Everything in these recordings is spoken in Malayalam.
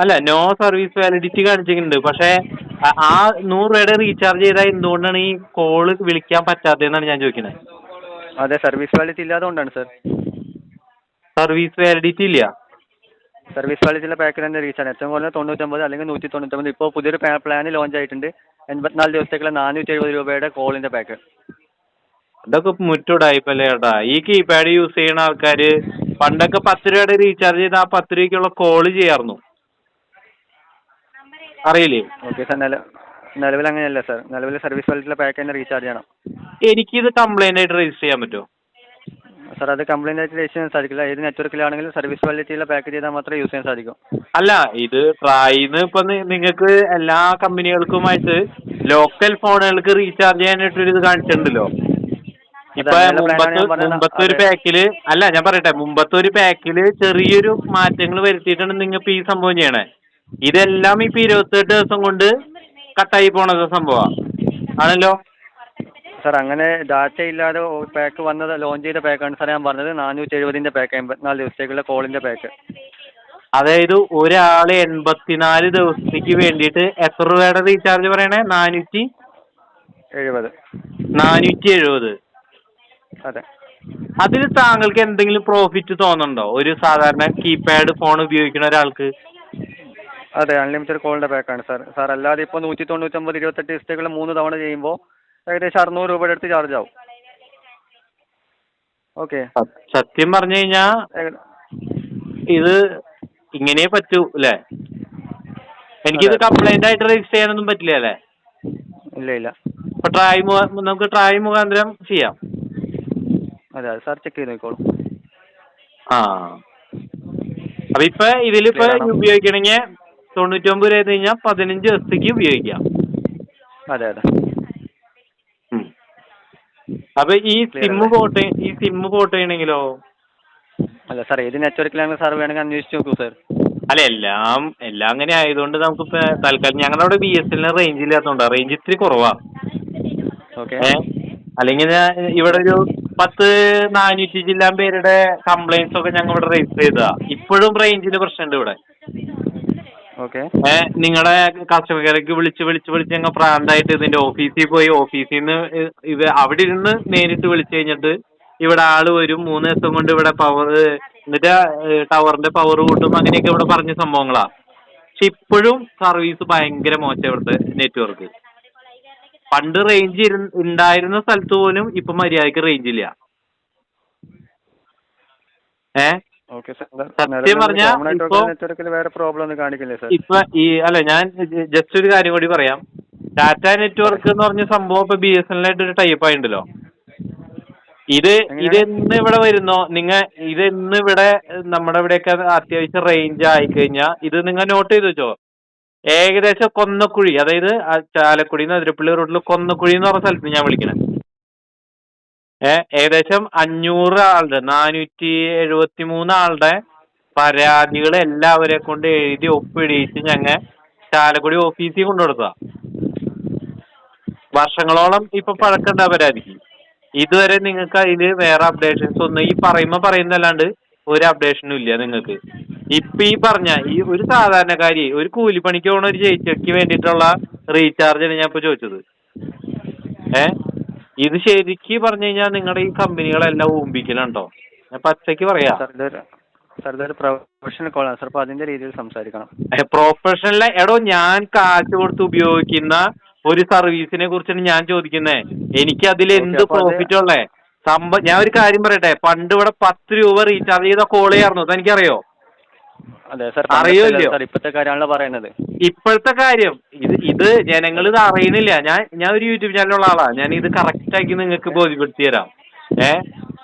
അല്ല നോ സർവീസ് വാലിഡിറ്റി കാണിച്ചിട്ടുണ്ട് പക്ഷേ ആ- നൂറ് രൂപയുടെ റീചാർജ് ചെയ്താൽ എന്തുകൊണ്ടാണ് ഈ കോൾ വിളിക്കാൻ പറ്റാത്തതെന്നാണ് ഞാൻ ചോദിക്കുന്നത്. അതെ സർവീസ് വാലിഡിറ്റി ഇല്ലാത്തതുകൊണ്ടാണ് സർ സർവീസ് വാലിഡിറ്റി ഇല്ല. സർവീസ് വാലിറ്റിയിലെ പാക്കേജ് തന്നെ റീചാർജ് ഏറ്റവും കുറഞ്ഞ തൊണ്ണൂറ്റൊമ്പത് അല്ലെങ്കിൽ നൂറ്റി തൊണ്ണൂറ്റൊമ്പത് ഇപ്പോൾ പുതിയൊരു പ്ലാൻ ലോഞ്ച് ആയിട്ടുണ്ട്. എൺപത്തിനാല് ദിവസത്തേക്കുള്ള നാനൂറ്റി എഴുപത് രൂപയുടെ കോളിന്റെ പാക്ക് അതൊക്കെ മുറ്റുടായിപ്പല്ലേ ചേട്ടാ ഈ കീപാഡ് യൂസ് ചെയ്യുന്ന ആൾക്കാർ പണ്ടൊക്കെ പത്ത് രൂപയുടെ റീചാർജ് ചെയ്താൽ ആ പത്ത് രൂപയ്ക്കുള്ള കോൾ ചെയ്യാറുന്നു അറിയില്ലേ? ഓക്കെ സാർ നില നിലവിൽ അങ്ങനെയല്ല സാർ. നിലവിൽ സർവീസ് വാലറ്റിലെ പാക്ക് തന്നെ റീചാർജ് ചെയ്യണം. എനിക്കിത് കംപ്ലൈന്റ് ആയിട്ട് രജിസ്റ്റർ ചെയ്യാൻ പറ്റുമോ? സർ അത് കംപ്ലൈന്റ് ആയിട്ട് രജിസ്റ്റർ ചെയ്യാൻ സാധിക്കില്ല. ഏത് നെറ്റ്വർക്കിലാണെങ്കിലും സർവീസ് വാലിറ്റിയിലെ പാക്ക് ചെയ്താൽ മാത്രമേ യൂസ് ചെയ്യാൻ സാധിക്കും. അല്ല ഇത് ട്രായിന്ന് ഇപ്പൊ നിങ്ങൾക്ക് എല്ലാ കമ്പനികൾക്കുമായിട്ട് ലോക്കൽ ഫോണുകൾക്ക് റീചാർജ് ചെയ്യാനായിട്ടൊരു ഇത് കാണിച്ചിട്ടുണ്ടല്ലോ. ഇപ്പൊ മുമ്പത്തെ മുമ്പത്തെ ഒരു. പാക്കിൽ അല്ല ഞാൻ പറയട്ടെ. മുമ്പത്തെ ഒരു പാക്കിൽ ചെറിയൊരു മാറ്റങ്ങൾ വരുത്തിയിട്ടാണ് നിങ്ങൾക്ക് ഈ സംഭവം ചെയ്യണേ. ഇതെല്ലാം ഇപ്പൊ ഇരുപത്തെട്ട് ദിവസം കൊണ്ട് കട്ടായി പോണത് സംഭവം. ആണല്ലോ? സാർ അങ്ങനെ ഡാറ്റ ഇല്ലാതെ പാക്ക് വന്നത് ലോഞ്ച് ചെയ്ത പാക്കാണ് സാർ ഞാൻ പറഞ്ഞത്. നാനൂറ്റി എഴുപതിന്റെ പാക്ക് എൺപത്തിനാല് ദിവസത്തേക്കുള്ള കോളിന്റെ പാക്ക് അതായത് ഒരാൾ എൺപത്തിനാല് ദിവസത്തേക്ക് വേണ്ടിയിട്ട് എത്ര രൂപയുടെ റീചാർജ് പറയണേ? നാനൂറ്റി എഴുപത്. നാനൂറ്റി എഴുപത് അതെ. അതിൽ താങ്കൾക്ക് എന്തെങ്കിലും പ്രോഫിറ്റ് തോന്നുന്നുണ്ടോ? ഒരു സാധാരണ കീപാഡ് ഫോൺ ഉപയോഗിക്കുന്ന ഒരാൾക്ക് അതെ അൺലിമിറ്റഡ് കോളിന്റെ പാക്കാണ് സാർ സാർ അല്ലാതെ ഇപ്പോൾ നൂറ്റി തൊണ്ണൂറ്റൊമ്പത് ഇരുപത്തെട്ട് ദിവസത്തേക്കുള്ള മൂന്ന് തവണ ചെയ്യുമ്പോൾ ഏകദേശം അറുന്നൂറ് രൂപയുടെ അടുത്ത് ചാർജ് ആവും. ഓക്കെ സത്യം പറഞ്ഞു കഴിഞ്ഞാൽ ഇത് ഇങ്ങനെ പറ്റൂ അല്ലേ എനിക്കിത്. കംപ്ലൈന്റ് ആയിട്ട് രജിസ്റ്റർ ചെയ്യാനൊന്നും പറ്റില്ല അല്ലേ ഇല്ല ഇല്ല. അപ്പൊ ട്രായ് നമുക്ക് ട്രായ് മുഖാന്തരം ചെയ്യാം. അതെ അതെ സാർ ചെക്ക് ചെയ്ത് നോക്കോളൂ ആ. അപ്പൊ ഇപ്പൊ ഇതിലിപ്പോ? ഉപയോഗിക്കണമെങ്കിൽ തൊണ്ണൂറ്റൊമ്പത് രൂപ കഴിഞ്ഞാൽ പതിനഞ്ച് ദിവസത്തേക്ക് ഉപയോഗിക്കാം. അതെ അതെ. അപ്പൊ ഈ സിം? പോട്ട് ഈ സിം പോട്ട് ചെയ്യണമെങ്കിലോ അല്ല സാർ ഏത് നെറ്റ്വർക്കിലാണെങ്കിൽ സാർ വേണമെങ്കിൽ അന്വേഷിച്ച് നോക്കൂ സാർ അല്ല എല്ലാം എല്ലാം അങ്ങനെ ആയതുകൊണ്ട് നമുക്ക് തൽക്കാലം ഞങ്ങളുടെ അവിടെ ബി എസ് എല്ലിന് റേഞ്ച് ഇല്ലാത്തതുകൊണ്ട് റേഞ്ച് ഇത്തിരി കുറവാ. ഓക്കെ അല്ലെങ്കിൽ ഇവിടെ ഒരു പത്ത് നാനൂറ്റി ജില്ലാൻ പേരുടെ കംപ്ലൈൻസ് ഒക്കെ ഞങ്ങൾ ഇവിടെ രജിസ്റ്റർ ചെയ്തതാ ഇപ്പോഴും റേഞ്ചിന് പ്രശ്നമുണ്ട് ഇവിടെ. നിങ്ങളുടെ കർഷകരേക്ക് വിളിച്ച് വിളിച്ച് വിളിച്ച് ഞങ്ങൾ പ്രാന്തായിട്ട് ഇതിന്റെ ഓഫീസിൽ പോയി. ഓഫീസിൽ നിന്ന് ഇത് അവിടെ ഇരുന്ന് നേരിട്ട് വിളിച്ചു കഴിഞ്ഞിട്ട് ഇവിടെ ആൾ വരും. മൂന്ന് ദിവസം കൊണ്ട് ഇവിടെ പവർ എന്നിട്ട് ടവറിന്റെ പവർ കൂട്ടും. അങ്ങനെയൊക്കെ ഇവിടെ പറഞ്ഞ സംഭവങ്ങളാ. പക്ഷെ ഇപ്പോഴും സർവീസ് ഭയങ്കര മോശം ഇവിടുത്തെ നെറ്റ്വർക്ക് പണ്ട് റേഞ്ച് ഉണ്ടായിരുന്ന സ്ഥലത്ത് പോലും ഇപ്പൊ മര്യാദയ്ക്ക് റേഞ്ച് ഇല്ല. ഏ? ഓക്കെ സത്യം വേറെ പ്രോബ്ലം ഒന്നും കാണിക്കില്ലേ സാർ? ഇപ്പൊ ഈ അല്ല ഞാൻ ജസ്റ്റ് ഒരു കാര്യം കൂടി പറയാം. ടാറ്റ നെറ്റ്വർക്ക് എന്ന് പറഞ്ഞ സംഭവം ഇപ്പൊ ബി എസ് എൻ ആയിട്ട് ഒരു ടൈപ്പ് ആയിണ്ടല്ലോ ഇത് ഇതെന്ന് ഇത് എന്ന് ഇവിടെ വരുന്നോ? നിങ്ങ ഇത് എന്ന് ഇവിടെ നമ്മുടെ ഇവിടെയൊക്കെ അത്യാവശ്യം റേഞ്ച് ആയി കഴിഞ്ഞാൽ ഇത് നിങ്ങൾ നോട്ട് ചെയ്ത് വെച്ചോ. ഏകദേശം കൊന്നക്കുഴി അതായത് ആ ചാലക്കുടി അതിരപ്പള്ളി റോഡിൽ കൊന്നക്കുഴി എന്ന് പറഞ്ഞ സ്ഥലത്ത് ഞാൻ വിളിക്കണേ. ഏകദേശം അഞ്ഞൂറ് ആളുടെ നാനൂറ്റി എഴുപത്തി മൂന്ന് ആളുടെ പരാതികൾ എല്ലാവരെ കൊണ്ട് എഴുതി ഒപ്പിടിയിച്ച് ഞങ്ങൾ ചാലക്കുടി ഓഫീസിൽ കൊണ്ടുകൊടുത്തതാ. വർഷങ്ങളോളം ഇപ്പൊ പഴക്കണ്ട പരാതിക്ക് ഇതുവരെ നിങ്ങൾക്ക് അതിൽ വേറെ അപ്ഡേഷൻസ് ഒന്നും ഈ പറയുമ്പോ പറയുന്നല്ലാണ്ട് ഒരു അപ്ഡേഷനും ഇല്ല നിങ്ങൾക്ക്. ഇപ്പൊ ഈ പറഞ്ഞ ഈ ഒരു സാധാരണക്കാരി ഒരു കൂലിപ്പണിക്ക് പോണ ഒരു ചേച്ചിക്ക് വേണ്ടിയിട്ടുള്ള ആണ് ഞാൻ ഇപ്പൊ ചോദിച്ചത്. ഏ? ഇത് ശരിക്ക് പറഞ്ഞു കഴിഞ്ഞാൽ നിങ്ങളുടെ ഈ കമ്പനികളെല്ലാം ഊമ്പിക്കലുണ്ടോ? ഞാൻ പച്ചയ്ക്ക് പറയാ. സാർ ഇതൊരു പ്രൊഫഷണൽ കോളാണ് സാർ അപ്പൊ അതിന്റെ രീതിയിൽ സംസാരിക്കണം. പ്രൊഫഷണൽ എടോ ഞാൻ കാശ് കൊടുത്ത് ഉപയോഗിക്കുന്ന ഒരു സർവീസിനെ കുറിച്ചാണ് ഞാൻ ചോദിക്കുന്നത് എനിക്ക് അതിൽ എന്ത് പ്രോഫിറ്റ് ഉള്ളേ? സംഭവം ഞാൻ ഒരു കാര്യം പറയട്ടെ. പണ്ട് ഇവിടെ പത്ത് രൂപ റീചാർജ് ചെയ്ത കോൾ ചെയ്യാറുണ്ടോ അതെനിക്കറിയോ അതെ സാർ അറിയോ പണ്ടത്തെ ഇല്ലയോ? ഇപ്പോഴത്തെ കാര്യമാണല്ലോ പറയുന്നത്. ഇപ്പോഴത്തെ കാര്യം ഇത് ഇത് ജനങ്ങൾ ഇത് അറിയുന്നില്ല ഞാൻ ഞാൻ ഒരു യൂട്യൂബ് ചാനലുള്ള ആളാ. ഞാൻ ഇത് കറക്റ്റ് ആക്കി നിങ്ങൾക്ക് ബോധ്യപ്പെടുത്തി തരാം. ഏ?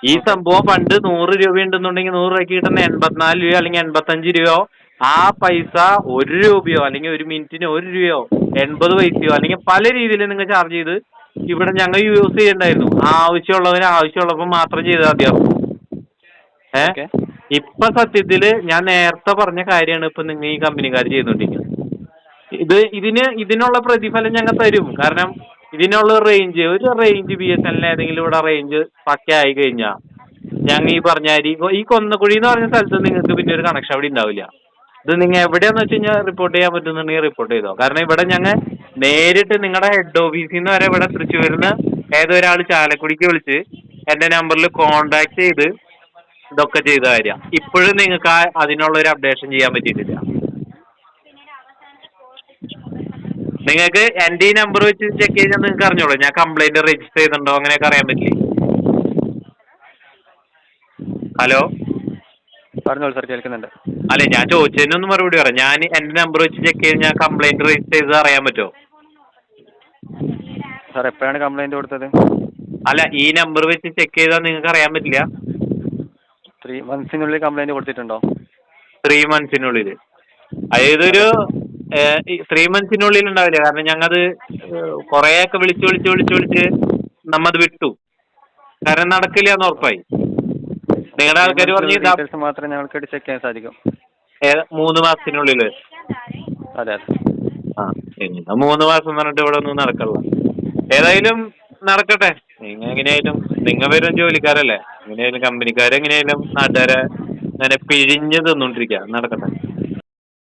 ഈ സംഭവം പണ്ട് നൂറ് രൂപ ഉണ്ടെന്നുണ്ടെങ്കിൽ നൂറ് രൂപയ്ക്ക് കിട്ടുന്ന എൺപത്തിനാല് രൂപയോ അല്ലെങ്കിൽ എൺപത്തഞ്ച് രൂപയോ ആ പൈസ ഒരു രൂപയോ അല്ലെങ്കിൽ ഒരു മിനിറ്റിന് ഒരു രൂപയോ എൺപത് പൈസയോ അല്ലെങ്കിൽ പല രീതിയിൽ നിങ്ങൾ ചാർജ് ചെയ്ത് ഇവിടെ ഞങ്ങൾ യൂസ് ചെയ്യണ്ടായിരുന്നു. ആവശ്യമുള്ളവന് ആവശ്യമുള്ളപ്പോൾ മാത്രം ചെയ്താൽ മതിയാവും. ഏ? ഓക്കെ ഇപ്പൊ സത്യത്തിൽ ഞാൻ നേരത്തെ പറഞ്ഞ കാര്യമാണ് ഇപ്പൊ നിങ്ങൾ ഈ കമ്പനിക്കാർ ചെയ്തുകൊണ്ടിരിക്കുന്നത് ഇത് ഇതിന് ഇതിനുള്ള പ്രതിഫലം ഞങ്ങൾ തരും. കാരണം ഇതിനുള്ള റേഞ്ച് ഒരു റേഞ്ച് ബി എസ് എല്ലിന് ഏതെങ്കിലും ഇവിടെ റേഞ്ച് പക്ക ആയി കഴിഞ്ഞാൽ ഞങ്ങൾ ഈ പറഞ്ഞ ഈ കൊന്നക്കുഴി എന്ന് പറഞ്ഞ സ്ഥലത്ത് നിങ്ങൾക്ക് പിന്നെ ഒരു കണക്ഷൻ അവിടെ ഉണ്ടാവില്ല. ഇത് നിങ്ങൾ എവിടെയാന്ന് വെച്ച് കഴിഞ്ഞാൽ റിപ്പോർട്ട് ചെയ്യാൻ പറ്റുന്നുണ്ടെങ്കിൽ റിപ്പോർട്ട് ചെയ്തോ. കാരണം ഇവിടെ ഞങ്ങൾ നേരിട്ട് നിങ്ങളുടെ ഹെഡ് ഓഫീസിൽ നിന്ന് വരെ ഇവിടെ തൃശ്ശൂരിൽ നിന്ന് ഏതൊരാൾ ചാലക്കുടിക്ക് വിളിച്ച് എന്റെ നമ്പറിൽ കോണ്ടാക്ട് ചെയ്ത് ഇതൊക്കെ ചെയ്ത കാര്യം. ഇപ്പോഴും നിങ്ങൾക്ക് അതിനുള്ള ഒരു അപ്ഡേഷൻ ചെയ്യാൻ പറ്റിയിട്ടില്ല. നിങ്ങൾക്ക് എന്റെ ഈ നമ്പർ വെച്ച് ചെക്ക് ചെയ്താൽ നിങ്ങൾക്ക് അറിഞ്ഞോളൂ. ഞാൻ കംപ്ലൈന്റ് രജിസ്റ്റർ ചെയ്തിട്ടുണ്ടോ? അങ്ങനെയൊക്കെ അറിയാൻ പറ്റില്ലേ? ഹലോ പറഞ്ഞോളൂ സാർ കേൾക്കുന്നുണ്ട്. അല്ലെ ഞാൻ ചോദിച്ചതിനൊന്ന് മറുപടി പറയാം ഞാൻ എന്റെ നമ്പർ വെച്ച് ചെക്ക് ചെയ്ത് ഞാൻ കംപ്ലൈന്റ് രജിസ്റ്റർ ചെയ്തത് അറിയാൻ പറ്റുമോ? സാർ എപ്പോഴാണ് കംപ്ലൈന്റ് കൊടുത്തത്? അല്ല ഈ നമ്പർ വെച്ച് ചെക്ക് ചെയ്താൽ നിങ്ങൾക്ക് അറിയാൻ പറ്റില്ല. ത്രീ മന്ത്സിനുള്ളിൽ കംപ്ലൈന്റ് കൊടുത്തിട്ടുണ്ടോ? ത്രീ മന്ത്സിനുള്ളിൽ അതായതൊരു ത്രീ മന്ത്സിനുള്ളിൽ ഉണ്ടാവില്ല കാരണം ഞങ്ങത് കുറേയൊക്കെ വിളിച്ചു വിളിച്ച് വിളിച്ച് വിളിച്ച് നമ്മത് വിട്ടു. കാരണം നടക്കില്ല എന്ന് ഉറപ്പായി നിങ്ങളുടെ ആൾക്കാർ പറഞ്ഞു ഡീറ്റെയിൽസ് മാത്രമേ ഞങ്ങൾക്ക് ചെക്ക് ചെയ്യാൻ സാധിക്കും. മൂന്ന് മാസത്തിനുള്ളിൽ അതെ അതെ. ആ മൂന്ന് മാസം പറഞ്ഞിട്ട് ഇവിടെ ഒന്നും നടക്കല്ല ഏതായാലും നടക്കട്ടെ. നിങ്ങൾ എങ്ങനെയായാലും നിങ്ങൾ വരും ജോലിക്കാരല്ലേ? എങ്ങനെയായാലും കമ്പനിക്കാരെങ്ങനെയായാലും നാട്ടുകാരെ അങ്ങനെ പിഴിഞ്ഞ് തിന്നോണ്ടിരിക്കുക നടക്കട്ടെ.